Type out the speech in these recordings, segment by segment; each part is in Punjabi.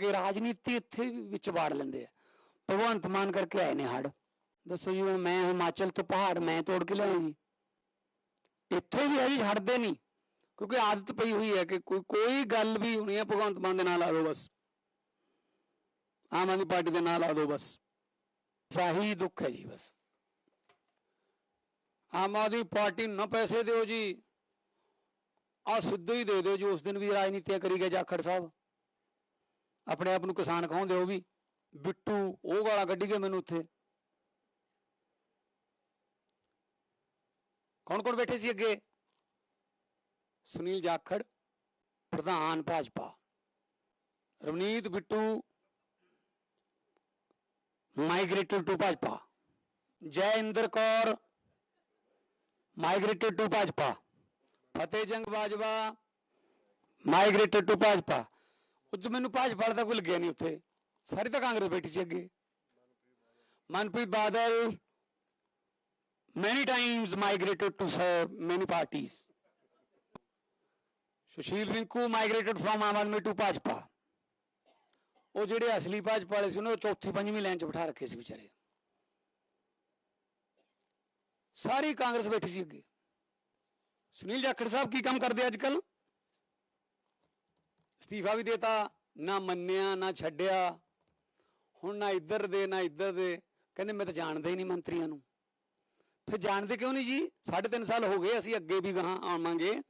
ਕਿ ਰਾਜਨੀਤੀ ਇੱਥੇ ਵਿੱਚ ਵਾੜ ਲੈਂਦੇ ਆ। ਭਗਵੰਤ ਮਾਨ ਕਰਕੇ ਆਏ ਨੇ ਹੜ ਦੱਸੋ ਜੀ, ਹੁਣ ਮੈਂ ਹਿਮਾਚਲ ਤੋਂ ਪਹਾੜ ਮੈਂ ਤੋੜ ਕੇ ਲਿਆਇਆ ਜੀ। ਇੱਥੇ ਵੀ ਹੈ ਜੀ ਹੜਦੇ ਨਹੀਂ। ਕਿਉਂਕਿ ਆਦਤ ਪਈ ਹੋਈ ਹੈ ਕਿ ਕੋਈ ਕੋਈ ਗੱਲ ਵੀ ਹੋਣੀ ਹੈ, ਭਗਵੰਤ ਮਾਨ ਦੇ ਨਾਲ ਆ ਦਿਓ ਬਸ। ਆਮ ਆਦਮੀ ਪਾਰਟੀ ਦੇ ਨਾਲ ਆ ਦਿਓ ਬਸ। ਸਾਹੀ ਦੁੱਖ ਹੈ ਜੀ ਬਸ। ਆਮ ਆਦਮੀ ਪਾਰਟੀ ਨੂੰ ਨਾ ਪੈਸੇ ਦਿਓ ਜੀ। ਆ ਸਿੱਧੂ ਹੀ ਦੇ ਦਿਓ ਜੀ, ਉਸ ਦਿਨ ਵੀ ਰਾਜਨੀਤੀਆਂ ਕਰੀ ਗਏ ਜਾਖੜ ਸਾਹਿਬ। ਆਪਣੇ ਆਪ ਨੂੰ ਕਿਸਾਨ ਕਹਾਉਂਦੇ ਉਹ ਵੀ ਬਿੱਟੂ ਉਹ ਗਾਲਾਂ ਕੱਢੀ ਗਏ ਮੈਨੂੰ ਉੱਥੇ ਕੌਣ ਕੌਣ ਬੈਠੇ ਸੀ ਅੱਗੇ ਸੁਨੀਲ ਜਾਖੜ ਪ੍ਰਧਾਨ Bhajpa Ravneet Bittu migrated to Bhajpa Jai Inder Kaur migrated to Bhajpa Fateh Jang Bajwa migrated to Bhajpa ਉਹ ਮੈਨੂੰ ਭਾਜਪਾ ਵਾਲਾ ਤਾਂ ਕੋਈ ਲੱਗਿਆ ਨਹੀਂ ਉੱਥੇ। ਸਾਰੀ ਤਾਂ ਕਾਂਗਰਸ ਬੈਠੀ ਸੀ ਅੱਗੇ। Manpreet Badal, many times migrated to serve many parties Sushil Rinku migrated from Aam Aadmi to Bhajpa. ਉਹ ਜਿਹੜੇ ਅਸਲੀ ਭਾਜਪਾ ਵਾਲੇ ਸੀ ਉਹਨਾਂ ਨੂੰ ਚੌਥੀ ਪੰਜਵੀਂ ਲਾਈਨ 'ਚ ਬਿਠਾ ਰੱਖੇ ਸੀ ਵਿਚਾਰੇ। ਸਾਰੀ ਕਾਂਗਰਸ ਬੈਠੀ ਸੀ ਅੱਗੇ। ਸੁਨੀਲ ਜਾਖੜ ਸਾਹਿਬ ਕੀ ਕੰਮ ਕਰਦੇ ਅੱਜ ਕੱਲ੍ਹ? ਅਸਤੀਫਾ ਵੀ ਦੇਤਾ, ਨਾ ਮੰਨਿਆ, ਨਾ ਛੱਡਿਆ। ਹੁਣ ਨਾ ਇੱਧਰ ਦੇ, ਨਾ ਇੱਧਰ ਦੇ। ਕਹਿੰਦੇ ਮੈਂ ਤਾਂ ਜਾਣਦਾ ਹੀ ਨਹੀਂ ਮੰਤਰੀਆਂ ਨੂੰ। ਫਿਰ ਜਾਣਦੇ ਕਿਉਂ ਨਹੀਂ ਜੀ? ਸਾਢੇ ਤਿੰਨ ਸਾਲ ਹੋ ਗਏ, ਅਸੀਂ ਅੱਗੇ ਵੀ ਗਾਹਾਂ ਆਵਾਂਗੇ।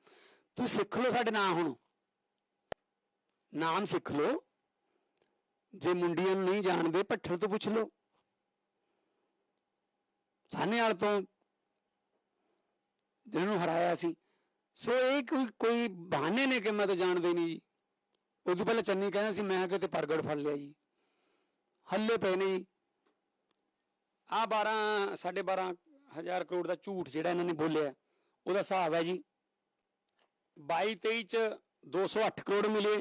ਤੁਸੀਂ ਸਿੱਖ ਲਓ ਸਾਡੇ ਨਾਂ ਹੁਣ। ਨਾਮ ਸਿੱਖ ਲਓ। ਜੇ ਮੁੰਡੀਆਂ ਨੂੰ ਨਹੀਂ ਜਾਣਦੇ, ਭੱਠਲ ਤੋਂ ਪੁੱਛ ਲਓ। ਸਾਨੇ ਵਾਲ ਤੋਂ ਜਿਹਨਾਂ ਨੂੰ ਹਰਾਇਆ ਸੀ। ਸੋ ਇਹ ਕੋਈ ਕੋਈ ਬਹਾਨੇ ਨੇ ਕਿ ਮੈਂ ਤਾਂ ਜਾਣਦੇ ਹੀ ਨਹੀਂ ਜੀ? ਉਦੋਂ ਪਹਿਲਾਂ ਚੰਨੀ ਕਹਿੰਦਾ ਸੀ, ਮੈਂ ਕਿਤੇ ਪ੍ਰਗੜ ਫੜ ਲਿਆ ਜੀ। ਹੱਲੇ ਪਏ ਨੇ ਜੀ। ਆ 12 12.5 ਹਜ਼ਾਰ ਕਰੋੜ ਦਾ ਝੂਠ ਜਿਹੜਾ ਇਹਨਾਂ ਨੇ ਬੋਲਿਆ, ਉਹਦਾ ਹਿਸਾਬ ਹੈ ਜੀ। 22 23 ਚ 208 ਕਰੋੜ ਮਿਲੇ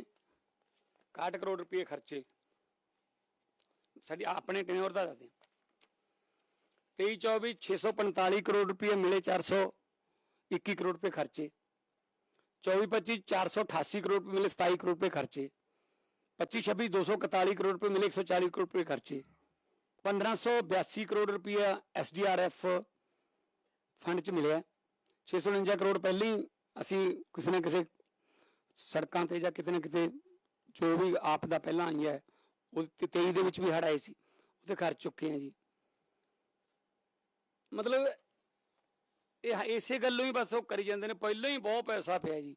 61 ਕਰੋੜ ਰੁਪਏ ਖਰਚੇ। ਸਾਡੀ ਆਪਣੇ ਟੈਨਿਓਰ ਦਾ ਦੱਸਦੇ ਹਾਂ 23 24 645 ਕਰੋੜ ਰੁਪਏ ਮਿਲੇ 421 ਕਰੋੜ ਰੁਪਏ ਖਰਚੇ। 24 25 488 ਕਰੋੜ ਰੁਪਏ ਮਿਲੇ 27 ਕਰੋੜ ਰੁਪਏ ਖਰਚੇ 25 26 241 ਕਰੋੜ ਰੁਪਏ ਮਿਲੇ 140 ਕਰੋੜ ਰੁਪਏ ਖਰਚੇ 1582 ਕਰੋੜ ਰੁਪਏ ਐਸਡੀਆਰਐਫ ਫੰਡ ਚ ਮਿਲਿਆ 649 ਕਰੋੜ ਪਹਿਲਾਂ ਹੀ ਅਸੀਂ ਕਿਸੇ ਨਾ ਕਿਸੇ ਸੜਕਾਂ ਤੇ ਜਾਂ ਕਿਤੇ ਨਾ ਕਿਤੇ ਜੋ ਵੀ ਆਪ ਦਾ ਪਹਿਲਾਂ ਆਈ ਹੈ ਉਹ ਤੇ 23 ਦੇ ਵਿੱਚ ਵੀ ਹੜ ਆਏ ਸੀ ਉਹਦੇ ਖਰਚ ਚੁੱਕੇ ਆ ਜੀ ਮਤਲਬ ਇਹ ਇਸੇ ਗੱਲੋਂ ਹੀ ਬਸ ਉਹ ਕਰੀ ਜਾਂਦੇ ਨੇ, ਪਹਿਲਾਂ ਹੀ ਬਹੁਤ ਪੈਸਾ ਪਿਆ ਜੀ।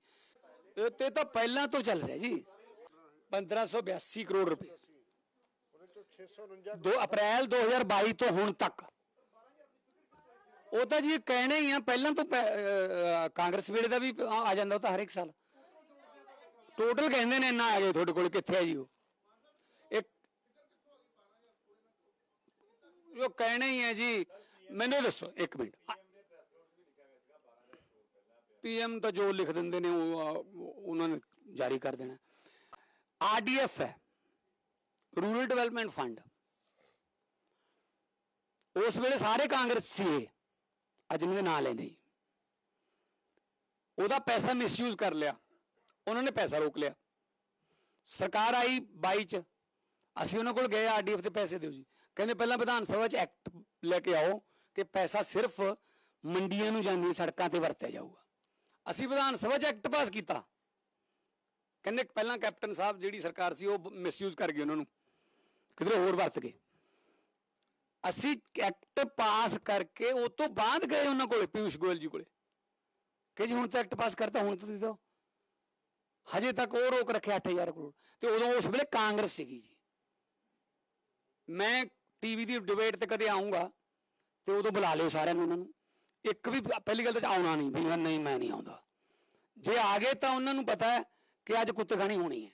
ਇਹ ਤੇ ਤਾਂ ਪਹਿਲਾਂ ਤੋਂ ਚੱਲ ਰਿਹਾ ਜੀ। 1582 ਕਰੋੜ ਰੁਪਏ। 2 ਅਪ੍ਰੈਲ 2022 ਤੋਂ ਹੁਣ ਤੱਕ। ਉਹ ਤਾਂ ਜੀ ਕਹਿਣੇ ਹੀ ਆ, ਪਹਿਲਾਂ ਤੋਂ ਕਾਂਗਰਸ ਵੇਲੇ ਦਾ ਵੀ ਆ ਜਾਂਦਾ ਤਾਂ ਹਰ ਇੱਕ ਸਾਲ। ਟੋਟਲ ਕਹਿੰਦੇ ਨੇ ਇੰਨਾ ਆ ਗਏ ਤੁਹਾਡੇ ਕੋਲ, ਕਿੱਥੇ ਆ ਜੀ ਉਹ? ਇੱਕ ਉਹ ਹੀ ਹੈ ਜੀ, ਮੈਨੂੰ ਦੱਸੋ, ਇੱਕ ਮਿੰਟ। ਪੀਐਮ ਤਾਂ ਜੋ ਲਿਖ ਦਿੰਦੇ ਨੇ, ਉਹ ਉਹਨਾਂ ਨੇ ਜਾਰੀ ਕਰ ਦੇਣਾ। ਆਰਡੀਐਫ ਹੈ ਰੂਰਲ ਡਿਵੈਲਪਮੈਂਟ ਫੰਡ ਉਸ ਵੇਲੇ ਸਾਰੇ ਕਾਂਗਰਸ ਸੀ ਅੱਜ ਇਹਨਾਂ ਦੇ ਨਾਂ ਲੈਂਦੇ ਉਹਦਾ ਪੈਸਾ ਮਿਸਯੂਜ਼ ਕਰ ਲਿਆ, ਉਹਨਾਂ ਨੇ ਪੈਸਾ ਰੋਕ ਲਿਆ। ਸਰਕਾਰ ਆਈ 22 ਚ, ਅਸੀਂ ਉਹਨਾਂ ਕੋਲ ਗਏ ਆਰਡੀਐਫ ਦੇ ਪੈਸੇ ਦਿਓ ਜੀ। ਕਹਿੰਦੇ ਪਹਿਲਾਂ ਵਿਧਾਨ ਸਭਾ ਚ ਐਕਟ ਲੈ ਕੇ ਆਓ, ਕਿ ਪੈਸਾ ਸਿਰਫ ਮੰਡੀਆਂ ਨੂੰ ਜਾਂਦੀਆਂ ਸੜਕਾਂ ਤੇ ਵਰਤਿਆ ਜਾਊਗਾ। ਅਸੀਂ ਵਿਧਾਨ ਸਭਾ ਚ ਐਕਟ ਪਾਸ ਕੀਤਾ। ਕਹਿੰਦੇ ਪਹਿਲਾਂ ਕੈਪਟਨ ਸਾਹਿਬ ਜਿਹੜੀ ਸਰਕਾਰ ਸੀ ਉਹ ਮਿਸਯੂਜ਼ ਕਰ ਗਈ ਉਹਨਾਂ ਨੂੰ। ਕਿਧਰੇ ਹੋਰ ਵਰਤ ਗਏ। ਅਸੀਂ ਐਕਟ ਪਾਸ ਕਰਕੇ ਉਹ ਤੋਂ ਬਾਅਦ ਗਏ ਉਹਨਾਂ ਕੋਲੇ, ਪਿਊਸ਼ ਗੋਇਲ ਜੀ ਕੋਲੇ। ਕਿ ਜੀ ਹੁਣ ਤਾਂ ਐਕਟ ਪਾਸ ਕਰਤਾ, ਹੁਣ ਤਾਂ ਦੇ ਦਿਓ। ਹਜੇ ਤੱਕ ਉਹ ਰੋਕ ਰੱਖਿਆ 8000 ਕਰੋੜ। ਤੇ ਉਦੋਂ ਉਸ ਵੇਲੇ ਕਾਂਗਰਸ ਸੀਗੀ ਜੀ। ਮੈਂ ਟੀਵੀ ਦੀ ਡਿਬੇਟ ਤੇ ਕਦੇ ਆਉਂਗਾ ਤੇ ਉਦੋਂ ਬੁਲਾ ਲਿਓ ਸਾਰਿਆਂ ਨੂੰ ਉਹਨਾਂ ਨੂੰ। ਇੱਕ ਵੀ, ਪਹਿਲੀ ਗੱਲ ਤਾਂ ਆਉਣਾ ਨਹੀਂ, ਵੀ ਨਹੀਂ, ਮੈਂ ਨਹੀਂ ਆਉਂਦਾ। ਜੇ ਆ ਗਏ ਤਾਂ ਉਹਨਾਂ ਨੂੰ ਪਤਾ ਹੈ ਕਿ ਅੱਜ ਕੁੱਤਗਾਣੀ ਹੋਣੀ ਹੈ।